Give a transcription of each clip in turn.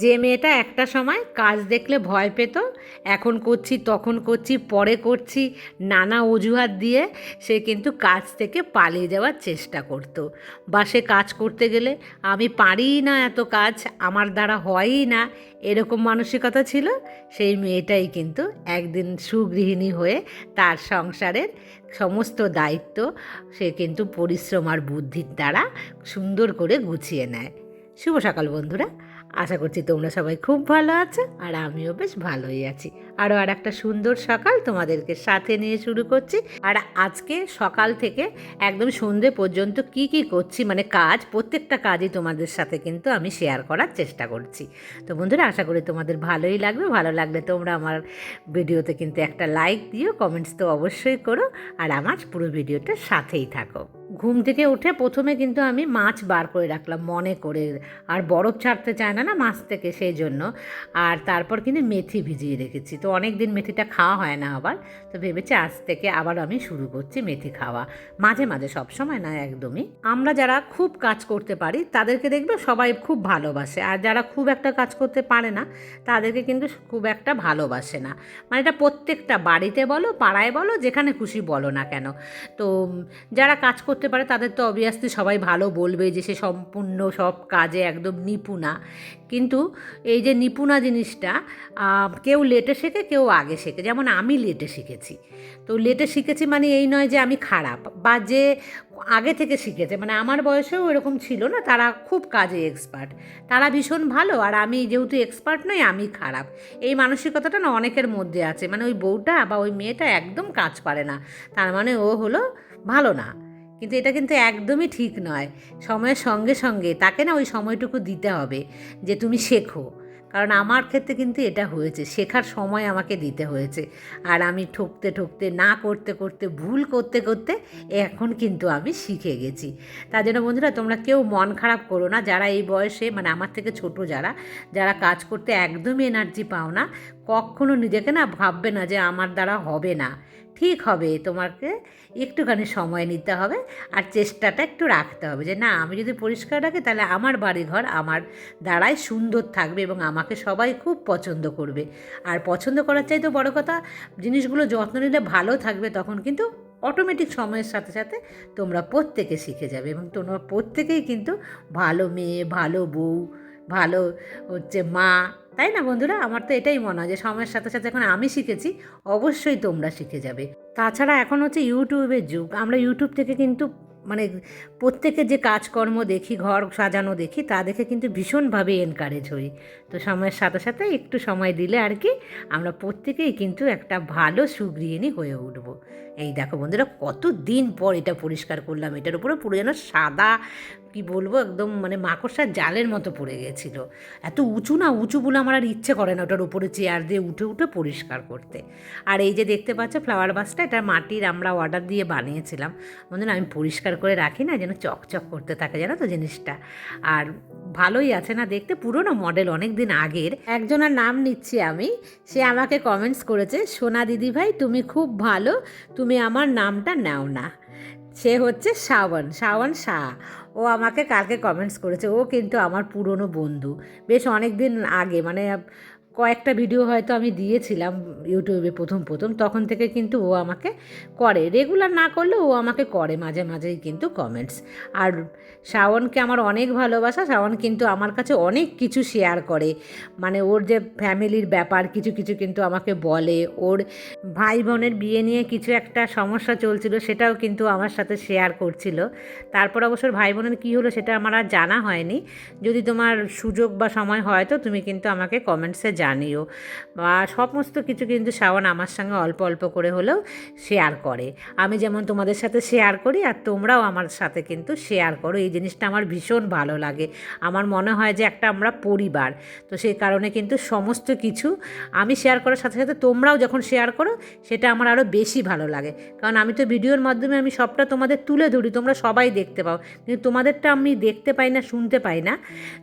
যে মেয়েটা একটা সময় কাজ দেখলে ভয় পেত, এখন করছি, তখন করছি, পরে করছি, নানা অজুহাত দিয়ে সে কিন্তু কাজ থেকে পালিয়ে যাওয়ার চেষ্টা করত। বা সে কাজ করতে গেলে, আমি পারিই না এত কাজ, আমার দ্বারা হয়ই না। এরকম মানসিকতা ছিল, সেই মেয়েটাই কিন্তু একদিন সুগৃহিণী হয়ে তার সংসারের সমস্ত দায়িত্ব সে কিন্তু পরিশ্রম আর বুদ্ধির দ্বারা সুন্দর করে গুছিয়ে নেয়। শুভ সকাল বন্ধুরা। আশা করছি তোমরা সবাই খুব ভালো আছো আর আমিও বেশ ভালোই আছি। আরও আর একটা সুন্দর সকাল তোমাদেরকে সাথে নিয়ে শুরু করছি। আর আজকে সকাল থেকে একদম সন্ধে পর্যন্ত কি কি করছি মানে কাজ, প্রত্যেকটা কাজই তোমাদের সাথে কিন্তু আমি শেয়ার করার চেষ্টা করছি। তো বন্ধুরা, আশা করি তোমাদের ভালোই লাগবে। ভালো লাগলে তোমরা আমার ভিডিওতে কিন্তু একটা লাইক দিও কমেন্টস তো অবশ্যই করো। আর আমার পুরো ভিডিওটার সাথেই থাকো। ঘুম থেকে উঠে প্রথমে কিন্তু আমি মাছ বার করে রাখলাম মনে করে। আর বরফ ছাড়তে চায় না না মাছ থেকে, সেই জন্য। আর তারপর কিন্তু মেথি ভিজিয়ে রেখেছি। তো অনেক দিন মেথিটা খাওয়া হয় না আবার। তো ভেবেছি আজ থেকে আবার আমি শুরু করছি মেথি খাওয়া। মাঝে মাঝে সব সময় না, একদমই। আমরা যারা খুব কাজ করতে পারি, তাদেরকে দেখবে সবাই খুব ভালোবাসে। আর যারা খুব একটা কাজ করতে পারে না, তাদেরকে কিন্তু খুব একটা ভালোবাসে না। মানে এটা প্রত্যেকটা বাড়িতে বলো, পাড়ায় বলো, যেখানে খুশি বলো না কেন। তো যারা কাজ করতে পারে, তাদের তো অবভিয়াসলি সবাই ভালো বলবে যে সে সম্পূর্ণ সব কাজে একদম নিপুণা। কিন্তু এই যে নিপুণা জিনিসটা কেউ লেটে শেখে, কেউ আগে শেখে। যেমন আমি লেটে শিখেছি। তো লেটে শিখেছি মানে এই নয় যে আমি খারাপ বা যে আগে থেকে শিখেছে। মানে আমার বয়সেও এরকম ছিল না, তারা খুব কাজে এক্সপার্ট তারা ভীষণ ভালো, আর আমি যেহেতু এক্সপার্ট নই, আমি খারাপ। এই মানসিকতাটা না অনেকের মধ্যে আছে। মানে ওই বউটা বা ওই মেয়েটা একদম কাজ পারে না। তার মানে ও হলো ভালো না। কিন্তু এটা কিন্তু একদমই ঠিক নয়। সময়ের সঙ্গে সঙ্গে তাকে না ওই সময়টুকু দিতে হবে যে তুমি শেখো। কারণ আমার ক্ষেত্রে কিন্তু এটা হয়েছে, শেখার সময় আমাকে দিতে হয়েছে। আর আমি ঠকতে ঠকতে, না করতে করতে, ভুল করতে করতে এখন কিন্তু আমি শিখে গেছি। তার জন্য বন্ধুরা, তোমরা কেউ মন খারাপ করো না। যারা এই বয়সে মানে আমার থেকে ছোট যারা যারা কাজ করতে একদমই এনার্জি পাও না কখনো নিজেকে না ভাববে না যে আমার দ্বারা হবে না। ঠিক হবে, তোমাকে একটুখানি সময় নিতে হবে আর চেষ্টাটা একটু রাখতে হবে যে না, আমি যদি পরিষ্কার রাখি তাহলে আমার বাড়িঘর আমার দ্বারাই সুন্দর থাকবে এবং আমাকে সবাই খুব পছন্দ করবে। আর পছন্দ করার চাইতে বড় কথা, জিনিসগুলো যত্ন নিলে ভালো থাকবে তখন কিন্তু অটোমেটিক সময়ের সাথে সাথে তোমরা প্রত্যেকে শিখে যাবে এবং তোমরা প্রত্যেকেই কিন্তু ভালো মেয়ে, ভালো বউ ভালো হচ্ছে মা, তাই না বন্ধুরা? আমার তো এটাই মনে হয় যে সময়ের সাথে সাথে এখন আমি শিখেছি, অবশ্যই তোমরা শিখে যাবে। তাছাড়া এখন হচ্ছে ইউটিউবের যুগ। আমরা ইউটিউব থেকে কিন্তু মানে প্রত্যেকের যে কাজকর্ম দেখি, ঘর সাজানো দেখি, তা দেখে কিন্তু ভীষণভাবে এনকারেজ হই। তো সময়ের সাথে সাথে একটু সময় দিলে আর কি আমরা প্রত্যেকেই কিন্তু একটা ভালো সুগৃহিণী হয়ে উঠব। এই দেখো বন্ধুরা, কত দিন পর এটা পরিষ্কার করলাম। এটার উপরে পুরো যেন সাদা, কি বলব, একদম মানে মাকড়সার জালের মতো পড়ে গেছিল। এত উঁচু না উঁচু বলে আমার আর ইচ্ছে করে না ওটার উপরে চেয়ার দিয়ে উঠে উঠে পরিষ্কার করতে। আর এই যে দেখতে পাচ্ছ ফ্লাওয়ার বাসটা, এটা মাটির আমরা অর্ডার দিয়ে বানিয়েছিলাম। বন্ধুরা, আমি পরিষ্কার করে রাখি না, যেন চকচক করতে থাকে জানো তো জিনিসটা। আর ভালোই আছে না দেখতে, পুরনো মডেল, অনেক দিন আগের একজনের নাম নিচ্ছি আমি। সে আমাকে কমেন্টস করেছে, সোনা দিদি ভাই, তুমি খুব ভালো, তুমি আমার নামটা নাও না। সে হচ্ছে শ্রাবণ শ্রাবণ শাহ। ও আমাকে কালকে কমেন্টস করেছে, ও কিন্তু আমার পুরনো বন্ধু। বেশ অনেক দিন আগে মানে কয়েকটা ভিডিও হয়তো আমি দিয়েছিলাম ইউটিউবে প্রথম প্রথম, তখন থেকে কিন্তু ও আমাকে করে। রেগুলার না করলেও ও আমাকে করে মাঝে মাঝেই কিন্তু কমেন্টস আর শ্রাবণকে আমার অনেক ভালোবাসা শ্রাবণ কিন্তু আমার কাছে অনেক কিছু শেয়ার করে। মানে ওর যে ফ্যামিলির ব্যাপার, কিছু কিছু কিন্তু আমাকে বলে। ওর ভাই বোনের বিয়ে নিয়ে কিছু একটা সমস্যা চলছিল, সেটাও কিন্তু আমার সাথে শেয়ার করছিল। তারপর অবশ্য ভাই বোনের কী হলো সেটা আমার আর জানা হয়নি। যদি তোমার সুযোগ বা সময় হয় তো তুমি কিন্তু আমাকে কমেন্টসে জানিও। বা সমস্ত কিছু কিন্তু শ্রাবণ আমার সঙ্গে অল্প অল্প করে হলেও শেয়ার করে। আমি যেমন তোমাদের সাথে শেয়ার করি আর তোমরাও আমার সাথে কিন্তু শেয়ার করো। এই জিনিসটা আমার ভীষণ ভালো লাগে। আমার মনে হয় যে একটা আমরা পরিবার। তো সেই কারণে কিন্তু সমস্ত কিছু আমি শেয়ার করার সাথে সাথে তোমরাও যখন শেয়ার করো, সেটা আমার আরও বেশি ভালো লাগে। কারণ আমি তো ভিডিওর মাধ্যমে আমি সবটা তোমাদের তুলে ধরি, তোমরা সবাই দেখতে পাও। কিন্তু তোমাদেরটা আমি দেখতে পাই না, শুনতে পাই না।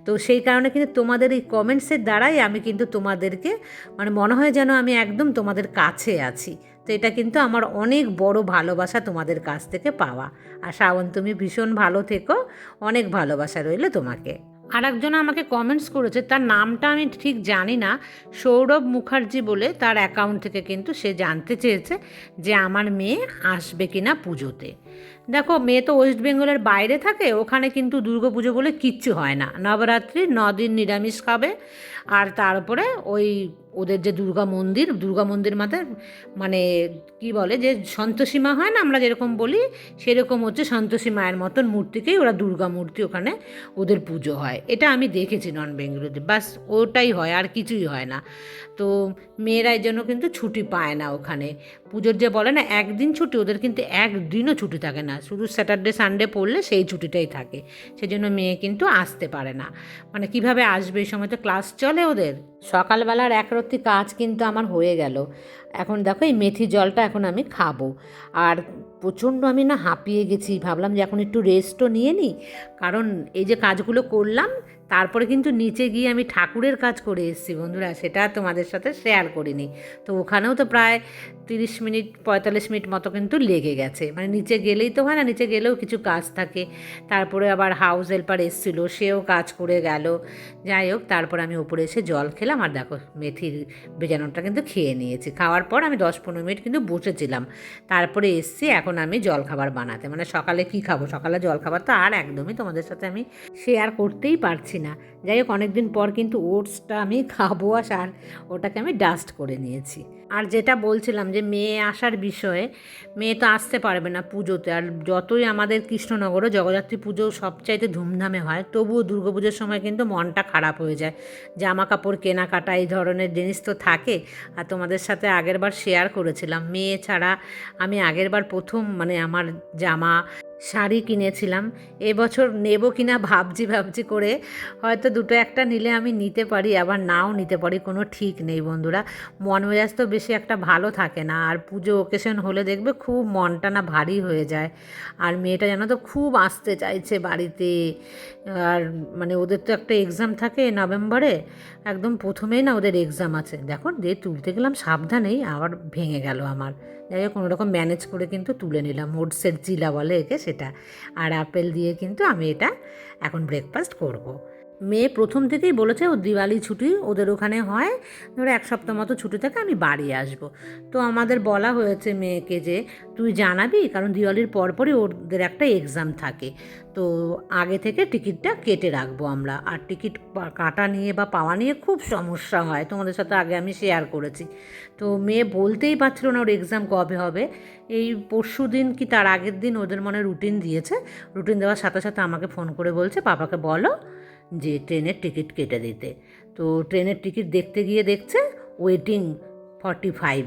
তো সেই কারণে কিন্তু তোমাদের এই কমেন্টসের দ্বারাই আমি কিন্তু তোমাদেরকে মানে মনে হয় যেন আমি একদম তোমাদের কাছে আছি। তো এটা কিন্তু আমার অনেক বড় ভালোবাসা তোমাদের কাছ থেকে পাওয়া। আর শ্রাবণ, তুমি ভীষণ ভালো থেকো। অনেক ভালোবাসা রইল তোমাকে। আর একজন আমাকে কমেন্টস করেছে, তার নামটা আমি ঠিক জানি না, সৌরভ মুখার্জি বলে তার অ্যাকাউন্ট থেকে কিন্তু সে জানতে চেয়েছে যে আমার মেয়ে আসবে কি না পুজোতে। দেখো, মেয়ে তো ওয়েস্ট বেঙ্গলের বাইরে থাকে, ওখানে কিন্তু দুর্গা পুজো বলে কিচ্ছু হয় না। নবরাত্রি, নদিন নিরামিষ খাবে, আর তারপরে ওই ওদের যে দুর্গা মন্দির দুর্গা মন্দির মাথায় মানে কি বলে যে সন্তোষী মা হয় না আমরা যেরকম বলি, সেরকম হচ্ছে সন্তোষী মায়ের মতন মূর্তিকেই ওরা দুর্গা মূর্তি ওখানে ওদের পুজো হয়। এটা আমি দেখেছি নন বেঙ্গলুরুতে বাস ওটাই হয়, আর কিছুই হয় না। তো মেয়েরা এই জন্য কিন্তু ছুটি পায় না ওখানে। পুজোর যে বলে না, একদিন ছুটি, ওদের কিন্তু একদিনও ছুটি থাকে না। শুধু স্যাটারডে সানডে পড়লে সেই ছুটিটাই থাকে। সেজন্য মেয়ে কিন্তু আসতে পারে না। মানে কীভাবে আসবে, এই সময় তো ক্লাস চলে ওদের। সকালবেলার একরত্তি কাজ কিন্তু আমার হয়ে গেল। এখন দেখো এই মেথি জলটা এখন আমি খাব। আর প্রচণ্ড আমি না হাঁপিয়ে গেছি। ভাবলাম যে এখন একটু রেস্টও নিয়ে নিই। কারণ এই যে কাজগুলো করলাম তারপরে কিন্তু নিচে গিয়ে আমি ঠাকুরের কাজ করে এসেছি বন্ধুরা, সেটা তোমাদের সাথে শেয়ার করিনি। তো ওখানেও তো প্রায় তিরিশ মিনিট, পঁয়তাল্লিশ মিনিট মতো কিন্তু লেগে গেছে। মানে নিচে গেলেই তো হয় না, নিচে গেলেও কিছু কাজ থাকে। তারপরে আবার হাউস হেল্পার এসেছিল, সেও কাজ করে গেল। যাই হোক, তারপর আমি উপরে এসে জল খেলাম আর দেখো মেথির বেজানোটা কিন্তু খেয়ে নিয়েছি। খাওয়ার পর আমি দশ পনেরো মিনিট কিন্তু বসেছিলাম। তারপরে এসছি এখন আমি জল খাবার বানাতে। মানে সকালে কি খাব? সকালে জল খাবার তো আর একদমই তোমাদের সাথে আমি শেয়ার করতেই পারছি না। যাই হোক, অনেকদিন পর কিন্তু ওটসটা আমি খাব আর ওটাকে আমি ডাস্ট করে নিয়েছি। আর যেটা বলছিলাম যে, মেয়ে আসার বিষয়ে, মেয়ে তো আসতে পারবে না পুজোতে। আর যতই আমাদের কৃষ্ণনগরে জগদ্ধাত্রী পুজো সবচাইতে ধুমধামে হয়, তবুও দুর্গাপুজোর সময় কিন্তু মনটা খারাপ হয়ে যায়। জামা কাপড় কেনাকাটা, এই ধরনের জিনিস তো থাকে। আর তোমাদের সাথে আগেরবার শেয়ার করেছিলাম। মেয়ে ছাড়া আমি আগেরবার প্রথম মানে আমার জামা শাড়ি কিনেছিলাম। এবছর নেব কিনা ভাবছি ভাবছি করে। হয়তো দুটো একটা নিলে আমি নিতে পারি, আবার নাও নিতে পারি, কোনো ঠিক নেই বন্ধুরা। মন মেজাজ তো বেশি একটা ভালো থাকে না, আর পুজো ওকেশন হলে দেখবে খুব মনটা না ভারী হয়ে যায়। আর মেয়েটা জানো তো খুব আসতে চাইছে বাড়িতে। আর মানে ওদের তো একটা এক্সাম থাকে নভেম্বরে, একদম প্রথমেই না ওদের এক্সাম আছে। দেখো দিয়ে তুলতে গেলাম সাবধানেই, আবার ভেঙে গেল আমার। যাই হোক কোনোরকম ম্যানেজ করে কিন্তু তুলে নিলাম। ওটসের জিলা বলে একে সেটা। আর আপেল দিয়ে কিন্তু আমি এটা এখন ব্রেকফাস্ট করব। মেয়ে প্রথম থেকেই বলেছে, ও দিওয়ালি ছুটি, ওদের ওখানে হয়। ধরো এক সপ্তাহ মতো ছুটি থাকে, আমি বাড়ি আসব। তো আমাদের বলা হয়েছে মেয়েকে যে, তুই জানাবি? কারণ দিওয়ালির পরপরই ওদের একটা এক্সাম থাকে। তো আগে থেকে টিকিটটা কেটে রাখব আমরা। আর টিকিট কাটা নিয়ে বা পাওয়া নিয়ে খুব সমস্যা হয়। তোমাদের সাথে আগে আমি শেয়ার করেছি। তো মেয়ে বলতেই পারছিল না ওর এক্সাম কবে হবে। এই পরশু দিন কি তার আগের দিন ওদের মনে রুটিন দিয়েছে। রুটিন দেওয়ার সাথে সাথে আমাকে ফোন করে বলছে, পাপাকে বলো যে ট্রেনের টিকিট কেটে দিতে। তো ট্রেনের টিকিট দেখতে গিয়ে দেখছে ওয়েটিং ফর্টি ফাইভ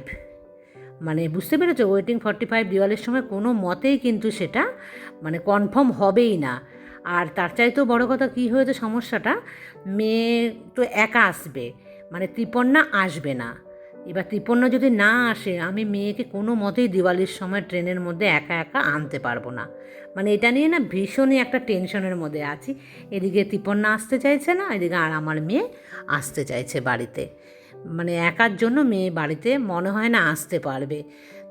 মানে বুঝতে পেরেছ? ওয়েটিং ফর্টি ফাইভ দিওয়ালির সময় কোনো মতেই কিন্তু সেটা মানে কনফার্ম হবেই না। আর তার চাইতেও বড় কথা কী হয়েছে সমস্যাটা? মেয়ে তো একা আসবে মানে ত্রিপন্না আসবে না। এবার ত্রিপন্ন যদি না আসে, আমি মেয়েকে কোনো মতেই দিওয়ালির সময় ট্রেনের মধ্যে একা একা আনতে পারব না। মানে এটা নিয়ে না ভীষণই একটা টেনশনের মধ্যে আছি। এদিকে ত্রিপন্না আসতে চাইছে না, এদিকে আর আমার মেয়ে আসতে চাইছে বাড়িতে। মানে একার জন্য মেয়ে বাড়িতে মনে হয় না আসতে পারবে।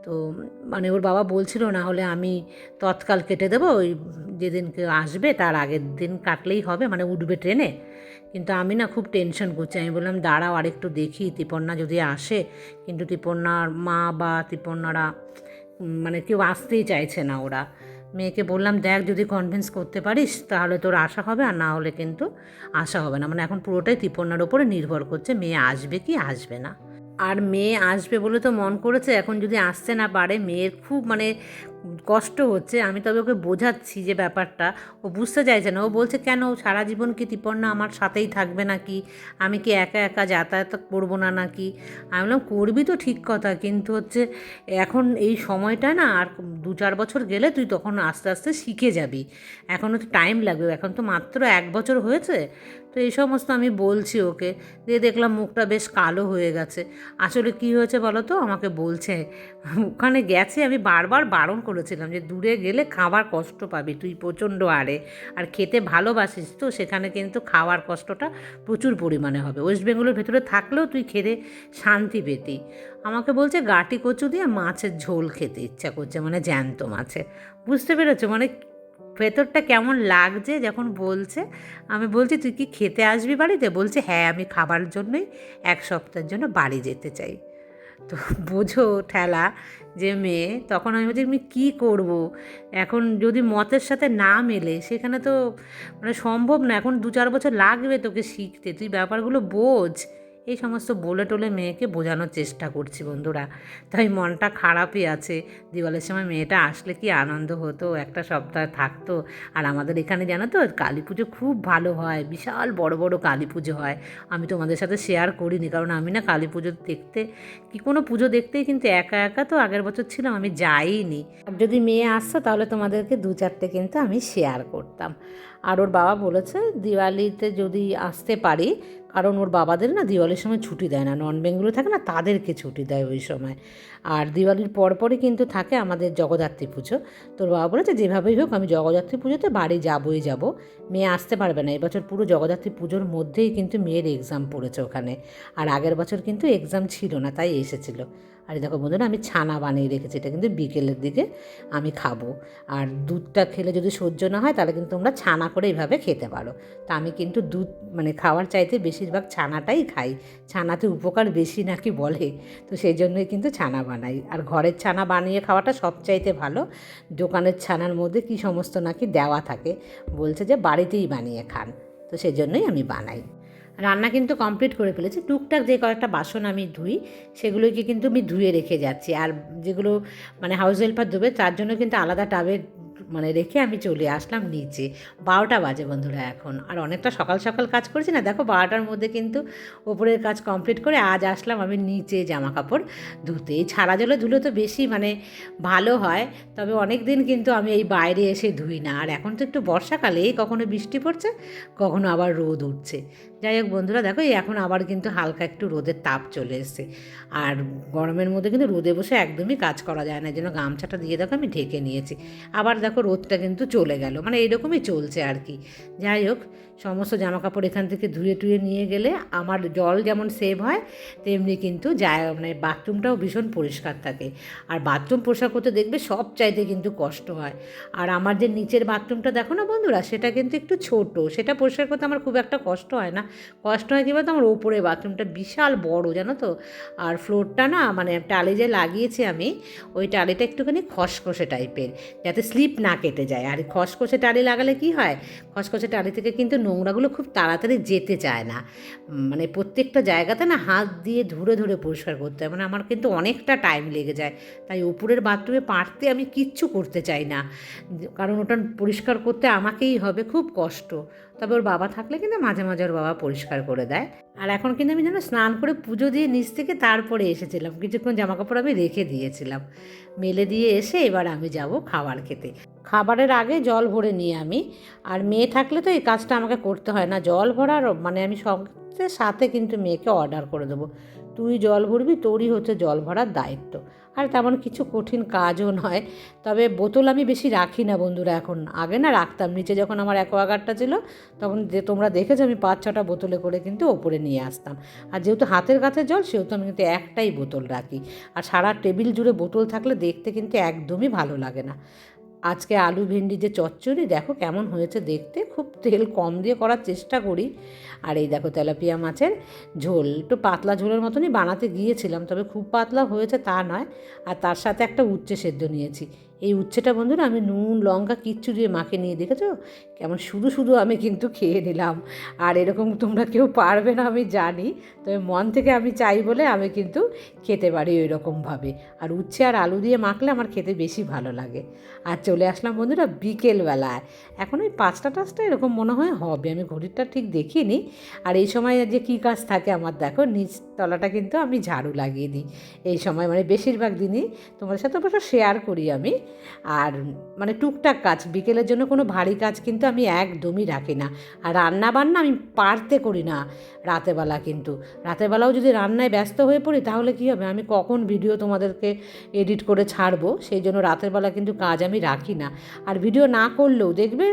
তো মানে ওর বাবা বলছিল না হলে আমি তৎকাল কেটে দেবো, ওই যেদিনকে আসবে তার আগের দিন কাটলেই হবে মানে উঠবে ট্রেনে। কিন্তু আমি না খুব টেনশন করছি, আমি বললাম দাঁড়াও আরেকটু দেখি, তিপন্না যদি আসে। কিন্তু তিপন্নার মা বা তিপন্নারা মানে কেউ আসতেই চাইছে না ওরা। মেয়েকে বললাম, দেখ যদি কনভিন্স করতে পারিস, তাহলে তোর আশা হবে আর না হলে কিন্তু আশা হবে না। মানে এখন পুরোটাই তিপন্নার ওপরে নির্ভর করছে, মেয়ে আসবে কি আসবে না। আর মেয়ে আসবে বলে তো মন করেছে, এখন যদি আসতে না পারে, মেয়ের খুব মানে কষ্ট হচ্ছে, আমি তবে ওকে বোঝাচ্ছি যে ব্যাপারটা। ও বুঝতে চাইছে না। ও বলছে, কেন? সারা জীবন কি তিপন্না আমার সাথেই থাকবে নাকি? আমি কি একা একা যাতায়াত করব না নাকি? আমি বললাম, করবি তো ঠিক কথা, কিন্তু হচ্ছে এখন এই সময়টা না, আর দু চার বছর গেলে তুই তখন আস্তে আস্তে শিখে যাবি। এখনও তো টাইম লাগবে। এখন তো মাত্র এক বছর হয়েছে তো এই সমস্ত আমি বলছি ওকে। দিয়ে দেখলাম মুখটা বেশ কালো হয়ে গেছে। আসলে কি হয়েছে বলো তো? আমাকে বলছে, ওখানে গেছে, আমি বারবার বারণ করেছিলাম যে দূরে গেলে খাবার কষ্ট পাবি, তুই প্রচণ্ড আরে আর খেতে ভালোবাসিস তো, সেখানে কিন্তু খাওয়ার কষ্টটা প্রচুর পরিমাণে হবে। ওয়েস্ট বেঙ্গলের ভেতরে থাকলেও তুই খেতে শান্তি পেতি। আমাকে বলছে, গাটি কচু দিয়ে মাছের ঝোল খেতে ইচ্ছা করছে মানে জ্যান্ত মাছে। বুঝতে পেরেছ? মানে ভেতরটা কেমন লাগছে যখন বলছে, আমি বলছি, তুই কি খেতে আসবি বাড়িতে? বলছে হ্যাঁ আমি খাবার জন্যই এক সপ্তাহের জন্য বাড়ি যেতে চাই। তো বোঝো ঠেলা যে মেয়ে, তখন আমি বলছি, আমি কী করব? এখন যদি মতের সাথে না মেলে, সেখানে তো মানে সম্ভব না। এখন দু চার বছর লাগবে তোকে শিখতে। তুই ব্যাপারগুলো বোঝ। এই সমস্ত বলে টোলে মেয়েকে বোঝানোর চেষ্টা করছি বন্ধুরা। তাই মনটা খারাপই আছে। দিওয়ালির সময় মেয়েটা আসলে কি আনন্দ হতো, একটা সপ্তাহ থাকতো। আর আমাদের এখানে জানো তো, কালী পুজো খুব ভালো হয়, বিশাল বড় বড় কালী পুজো হয়। আমি তোমাদের সাথে শেয়ার করিনি, কারণ আমি না কালী পুজো দেখতে, কি কোনো পুজো দেখতেই কিন্তু একা একা তো আগের বছর ছিলাম, আমি যাইনি। আর যদি মেয়ে আসতো, তাহলে তোমাদেরকে দু চারটে কিন্তু আমি শেয়ার করতাম। আর ওর বাবা বলেছে, দিওয়ালিতে যদি আসতে পারি কারণ ওর বাবাদের না দিওয়ালির সময় ছুটি দেয় না নন বেঙ্গলি থাকে না, তাদেরকে ছুটি দেয় ওই সময়। আর দিওয়ালির পরপরই কিন্তু থাকে আমাদের জগদ্ধাত্রী পুজো। তোর বাবা বলেছে, যেভাবেই হোক, আমি জগদ্ধাত্রী পুজোতে বাড়ি যাবই যাব। মেয়ে আসতে পারবে না। এবছর পুরো জগদ্ধাত্রী পুজোর মধ্যেই কিন্তু মেয়ের এক্সাম পড়েছে ওখানে। আর আগের বছর কিন্তু এক্সাম ছিল না, তাই এসেছিল। আর দেখো বন্ধুরা, আমি ছানা বানিয়ে রেখেছি, এটা কিন্তু বিকেলের দিকে আমি খাব। আর দুধটা খেলে যদি সহ্য না হয়, তাহলে কিন্তু তোমরা ছানা করে এইভাবে খেতে পারো। তা আমি কিন্তু দুধ মানে খাওয়ার চাইতে বেশিরভাগ ছানাটাই খাই। ছানাতে উপকার বেশি নাকি বলে? তো সেই জন্যই কিন্তু ছানা বানাই। আর ঘরের ছানা বানিয়ে খাওয়াটা সবচাইতে ভালো। দোকানের ছানার মধ্যে কি সমস্ত নাকি দেওয়া থাকে, বলছে যে বাড়িতেই বানিয়ে খান। তো সেই জন্যই আমি বানাই। রান্না কিন্তু কমপ্লিট করে ফেলেছি। টুকটাক যে কয়েকটা বাসন আমি ধুই, সেগুলোকে কিন্তু আমি ধুয়ে রেখে যাচ্ছি। আর যেগুলো মানে হাউস হেল্পার ধুবে তার জন্য কিন্তু আলাদা টাবে মানে রেখে আমি চলে আসলাম নিচে। বারোটা বাজে বন্ধুরা এখন। আর অনেকটা সকাল সকাল কাজ করছি না? দেখো বারোটার মধ্যে কিন্তু ওপরের কাজ কমপ্লিট করে আজ আসলাম আমি নিচে জামা কাপড় ধুতে। এই ছাড়া জলে ধুলে তো বেশি মানে ভালো হয়, তবে অনেক দিন কিন্তু আমি এই বাইরে এসে ধুই না। আর এখন তো একটু বর্ষাকালে কখনো বৃষ্টি পড়ছে, কখনো আবার রোদ উঠছে। যাই হোক বন্ধুরা, দেখো এই এখন আবার কিন্তু হালকা একটু রোদের তাপ চলে এসছে। আর গরমের মধ্যে কিন্তু রোদে বসে একদমই কাজ করা যায় না যেন গামছাটা দিয়ে দেখো আমি ঢেকে নিয়েছি। আবার দেখো রোদটা কিন্তু চলে গেল মানে এরকমই চলছে আর কি। যাই হোক সমস্ত জামা কাপড় এখান থেকে ধুয়ে টুয়ে নিয়ে গেলে আমার জল যেমন সেভ হয়, তেমনি কিন্তু যায় মানে বাথরুমটাও ভীষণ পরিষ্কার থাকে। আর বাথরুম পরিষ্কার করতে দেখবে সব চাইতে কিন্তু কষ্ট হয়। আর আমার যে নিচের বাথরুমটা দেখো না বন্ধুরা, সেটা কিন্তু একটু ছোট, সেটা পরিষ্কার করতে আমার খুব একটা কষ্ট হয় না। কষ্ট হয় কী বলতো? আমার ওপরে বাথরুমটা বিশাল বড়, জানো তো? আর ফ্লোরটা না মানে টালি যে লাগিয়েছি আমি, ওই টালিটা একটুখানি খসখসে টাইপের যাতে স্লিপ না কেটে যায়। আর খসখসে টালি লাগালে কি হয়? খসখসে টালি থেকে কিন্তু নোংরাগুলো খুব তাড়াতাড়ি যেতে চায় না। মানে প্রত্যেকটা জায়গাতে না হাত দিয়ে ধরে ধরে পরিষ্কার করতে হয়। মানে আমার কিন্তু অনেকটা টাইম লেগে যায়। তাই উপরের বাথরুমে পারতে আমি কিচ্ছু করতে চাই না। কারণ ওটা পরিষ্কার করতে আমাকেই হবে, খুব কষ্ট। তবে ওর বাবা থাকলে কিন্তু মাঝে মাঝে ওর বাবা পরিষ্কার করে দেয়। আর এখন কিন্তু আমি যেন স্নান করে পুজো দিয়ে নিচ থেকে তারপরে এসেছিলাম। কিছুক্ষণ জামা কাপড় আমি রেখে দিয়েছিলাম। মেলে দিয়ে এসে এবার আমি যাব খাবার খেতে। খাবারের আগে জল ভরে নিই আমি। আর মেয়ে থাকলে তো এই কাজটা আমাকে করতে হয় না। জল ভরার মানে আমি সঙ্গে সাথে কিন্তু মেয়েকে অর্ডার করে দেবো। তুই জল ভরবি, তোরই হচ্ছে জল ভরার দায়িত্ব। আর তেমন কিছু কঠিন কাজও নয়। তবে বোতল আমি বেশি রাখি না বন্ধুরা এখন। আগে না রাখতাম, নিচে যখন আমার অ্যাকোয়াগার্ডটা ছিল, তখন যে তোমরা দেখেছ আমি পাঁচ ছটা বোতলে করে কিন্তু ওপরে নিয়ে আসতাম। আর যেহেতু হাতের কাছে জল, সেহেতু আমি কিন্তু একটাই বোতল রাখি। আর সারা টেবিল জুড়ে বোতল থাকলে দেখতে কিন্তু একদমই ভালো লাগে না। আজকে আলু ভেন্ডি যে চচ্চড়ি, দেখো কেমন হয়েছে দেখতে। খুব তেল কম দিয়ে করার চেষ্টা করি। আর এই দেখো তেলাপিয়া মাছের ঝোল। একটু পাতলা ঝোলের মতনই বানাতে গিয়েছিলাম, তবে খুব পাতলা হয়েছে তা নয়। আর তার সাথে একটা উচ্ছে সেদ্ধ নিয়েছি। এই উচ্ছেটা বন্ধুরা আমি নুন, লঙ্কা কিচ্ছু দিয়ে মাকে নিয়ে দেখেছ? কেমন শুধু শুধু আমি কিন্তু খেয়ে নিলাম। আর এরকম তোমরা কেউ পারবে না, আমি জানি। তবে মন থেকে আমি চাই বলে আমি কিন্তু খেতে পারি ওই রকমভাবে আর উচ্ছে আর আলু দিয়ে মাখলে আমার খেতে বেশি ভালো লাগে। আর চলে আসলাম বন্ধুরা বিকেলবেলায়। এখন ওই পাঁচটা টাচটা এরকম মনে হয় হবে, আমি ঘড়িটা ঠিক দেখিনি। আর এই সময় যে কী কাজ থাকে আমার দেখো, নিচ তলাটা কিন্তু আমি ঝাড়ু লাগিয়ে দিই। এই সময় মানে বেশিরভাগ দিনই তোমাদের সাথে অবশ্য শেয়ার করি আমি। আর মানে টুকটাক কাজ। বিকেলের জন্য কোনো ভারী কাজ কিন্তু আমি একদমই রাখি না। আর রান্না বান্না আমি পারতে করি না রাতেবেলা কিন্তু। রাতেবেলাও যদি রান্নায় ব্যস্ত হয়ে পড়ি তাহলে কী হবে? আমি কখন ভিডিও তোমাদেরকে এডিট করে ছাড়বো? সেই জন্য রাতের বেলা কিন্তু কাজ আমি রাখি না। আর ভিডিও না করলেও দেখবে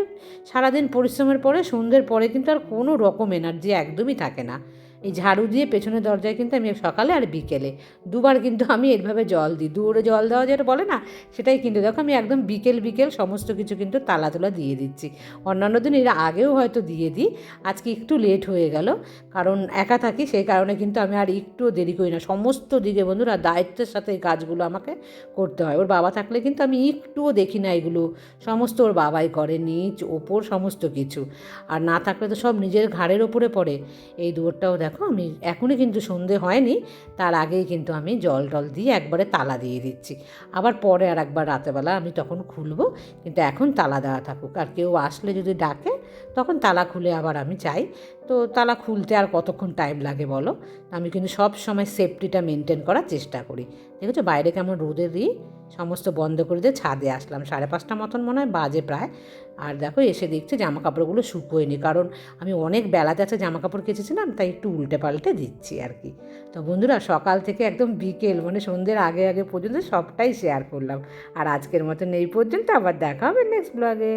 সারাদিন পরিশ্রমের পরে সন্ধ্যের পরে কিন্তু আর কোনো রকম এনার্জি একদমই থাকে না। এই ঝাড়ু দিয়ে পেছনের দরজায় কিন্তু আমি সকালে আর বিকেলে। দুবার কিন্তু আমি এইভাবে জল দিই। দূরে জল দেওয়া যেটা বলে না, সেটাই কিন্তু দেখো আমি একদম বিকেল বিকেল সমস্ত কিছু কিন্তু তালা তোলা দিয়ে দিচ্ছি। অন্যান্য দিন এর আগেও হয়তো দিয়ে দিই। আজকে একটু লেট হয়ে গেল, কারণ একা থাকি, সেই কারণে কিন্তু আমি আর একটুও দেরি করি না। সমস্ত দিকে বন্ধুরা দায়িত্বের সাথে এই কাজগুলো আমাকে করতে হয়। ওর বাবা থাকলে কিন্তু আমি একটুও দেখি না এগুলো। সমস্ত ওর বাবাই করে নিচ, ওপর সমস্ত কিছু। আর না থাকলে তো সব নিজের ঘাড়ের ওপরে পড়ে। এই দুয়ারটাও দেখো আমি এখনই কিন্তু সন্ধে হয়নি, তার আগেই কিন্তু আমি জল টল দিয়ে একবারে তালা দিয়ে দিচ্ছি। আবার পরে আর একবার রাতেবেলা আমি তখন খুলবো, কিন্তু এখন তালা দেওয়া থাকুক। আর কেউ আসলে যদি ডাকে তখন তালা খুলে আবার আমি চাই তো তালা খুলতে আর কতক্ষণ টাইম লাগে বলো? আমি কিন্তু সব সময় সেফটিটা মেনটেন করার চেষ্টা করি। দেখেছ বাইরে কেমন রোদে দিই, সমস্ত বন্ধ করে দিয়ে ছাদে আসলাম। সাড়ে পাঁচটা মতন মনে হয় বাজে প্রায়। আর দেখো এসে দেখছি জামা কাপড়গুলো শুকোয়নি। কারণ আমি অনেক বেলাতে আছে জামা কাপড় কেচেছিলাম, তাই একটু উল্টে পাল্টে দিচ্ছি আর কি। তো বন্ধুরা, সকাল থেকে একদম বিকেল মানে সন্ধ্যের আগে আগে পর্যন্ত সবটাই শেয়ার করলাম। আর আজকের মতন এই পর্যন্ত, আবার দেখা হবে নেক্সট ব্লগে